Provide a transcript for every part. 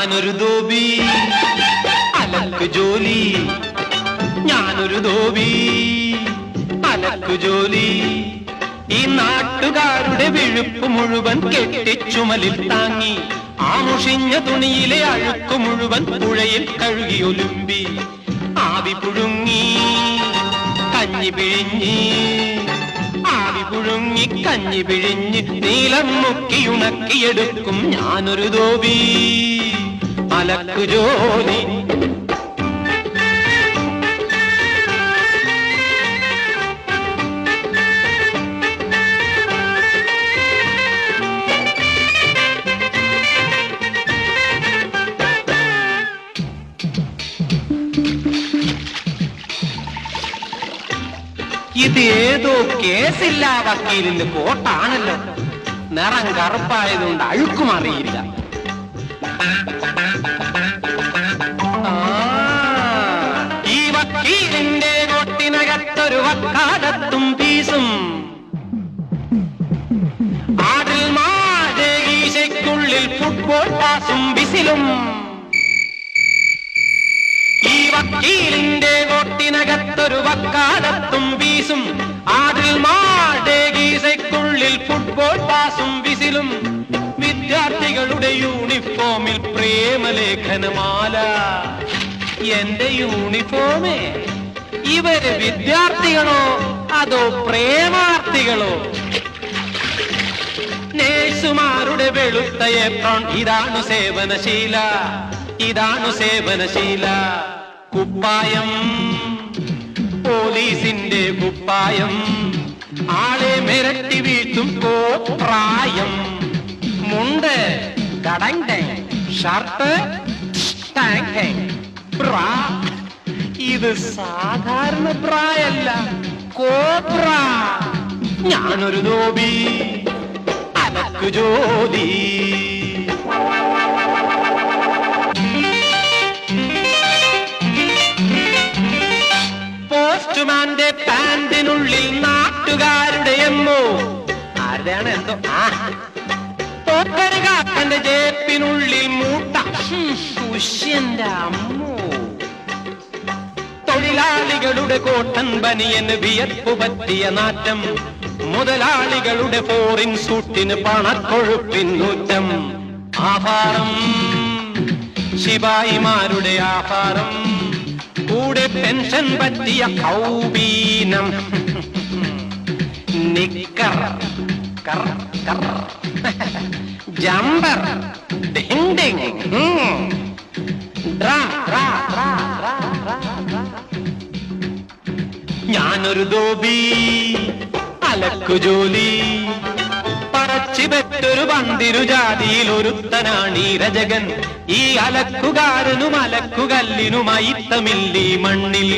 ഞാനൊരു ധോബി. അലക്ക് ജോലി. ഞാനൊരു ധോബി. അലക്ക് ജോലി. ഈ നാട്ടുകാരുടെ വിഴുപ്പ് മുഴുവൻ കെട്ടിച്ചുമലിൽ താങ്ങി. ആ മുഷിഞ്ഞ തുണിയിലെ അഴുക്ക് മുഴുവൻ പുഴയിൽ കഴുകി ഒലുമ്പി. ആവി പുഴുങ്ങി കഞ്ഞി പിഴിഞ്ഞി. ആവി പുഴുങ്ങി കഞ്ഞി പിഴിഞ്ഞ് നീലം മുക്കി ഉണക്കിയെടുക്കും ഞാനൊരു ധോബി. അലക്കു ജോലി ഇത് ഏതോ കേസില്ലാ വക്കീലിന്റെ കോട്ടാണല്ലോ. നിറം കറുപ്പായതുകൊണ്ട് അഴുക്കും ഫുട്ബോൾ പാസും വിസിലും. ഈ വക്കീലിന്റെ വോട്ടിനകത്തൊരു വക്കാലത്തും വീസും. ആദിൽ മാടേഗീസയ്ക്കുള്ളിൽ ഫുട്ബോൾ പാസും വിസിലും. വിദ്യാർത്ഥികളുടെ യൂണിഫോമിൽ പ്രേമലേഖനമാല. എന്റെ യൂണിഫോമേ ഇവർ വിദ്യാർത്ഥികളോ അതോ പ്രേമാർത്ഥികളോ? നേഴ്സുമാരുടെ വെളുത്ത ഏപ്രോൺ ഇതാണു സേവനശീല. ഇതാണു സേവനശീല. കുപ്പായം. പോലീസിന്റെ കുപ്പായം. ആളെ മിരട്ടി വീഴ്ത്തും പ്രായം മുണ്ട് കടങ്ക ഷർട്ട് ബ്രാ. ഇത് സാധാരണ പ്രായല്ല കോപ്രാ. ഞാനൊരു നോബി. ജോലി പോസ്റ്റ്മാന്റെ പാന്റിനുള്ളിൽ നാട്ടുകാരുടെ എമ്മോ. ആരുടെയാണ് എന്തോ? ആ. പോക്കരുകാക്കന്റെ ജേപ്പിനുള്ളിൽ മൂട്ട. ഉഷ്യന്റെ അമ്മോ. തൊഴിലാളികളുടെ കോട്ടൻ ബനിയന് വിയർപ്പ് പറ്റിയ നാറ്റം. മുതലാളികളുടെ ഫോറിൻ സൂട്ടിന് പണക്കൊഴുപ്പിന്നൂറ്റം ആഹാരം. ശിപായിമാരുടെ ആഹാരം. കൂടെ പെൻഷൻ പറ്റിയ കൗബീനം നിക്കർ. കർ കർ. ജമ്പർ. ഞാനൊരു ദോബി അലക്കു ജോലി. പറച്ചു പെറ്റൊരു പന്തിരു ജാതിയിൽ ഒരുത്തനാണ് ഈ രജകൻ. ഈ അലക്കുകാരനും അലക്കുകല്ലിനുമായി തമില്ലി മണ്ണിൽ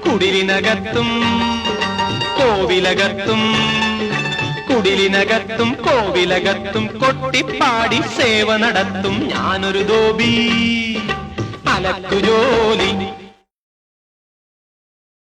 കുടിലിനകത്തും കോവിലകത്തും കുടിലിനകത്തും കോവിലകത്തും കൊട്ടിപ്പാടി സേവ നടത്തും. ഞാനൊരു ദോബി അലക്കു ജോലി.